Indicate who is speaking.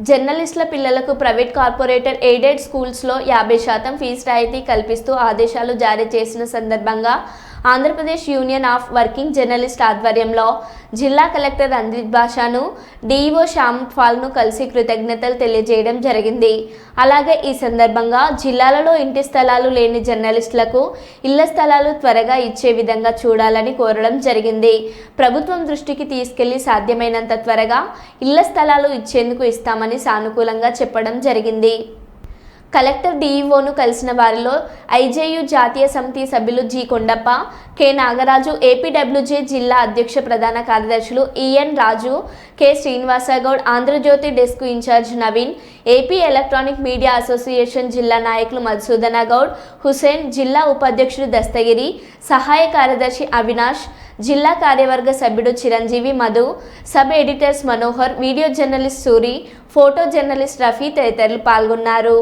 Speaker 1: జర్నలిస్టుల పిల్లలకు private corporator aided స్కూల్స్లో యాభై శాతం ఫీజు రాయితీ కల్పిస్తూ ఆదేశాలు జారీ చేసిన సందర్భంగా Andhra Pradesh union of working journalist ఆధ్వర్యంలో జిల్లా కలెక్టర్ రంజిత్ భాషాను డిఈఓ శ్యామ్ ఫాల్ను కలిసి కృతజ్ఞతలు తెలియజేయడం జరిగింది. అలాగే ఈ సందర్భంగా జిల్లాలలో ఇంటి స్థలాలు లేని జర్నలిస్టులకు ఇళ్ళ స్థలాలు త్వరగా ఇచ్చే విధంగా చూడాలని కోరడం జరిగింది. ప్రభుత్వం దృష్టికి తీసుకెళ్ళి సాధ్యమైనంత త్వరగా ఇళ్ళ స్థలాలు ఇచ్చేందుకు ఇస్తామని సానుకూలంగా చెప్పడం జరిగింది. కలెక్టర్ డీఈఓను కలిసిన వారిలో ఐజేయు జాతీయ సమితి సభ్యులు G Kondappa K Nagaraju APWJ జిల్లా అధ్యక్ష ప్రధాన కార్యదర్శులు ఈఎన్ రాజు K Srinivas Goud Andhra Jyothi desk in charge Naveen AP electronic media association జిల్లా నాయకులు మధుసూదన గౌడ్ హుసేన్ జిల్లా ఉపాధ్యక్షుడు దస్తగిరి సహాయ కార్యదర్శి అవినాష్ జిల్లా కార్యవర్గ సభ్యుడు Chiranjeevi Madhu sub editors Manohar video journalist Suri photo journalist Rafi తదితరులు పాల్గొన్నారు.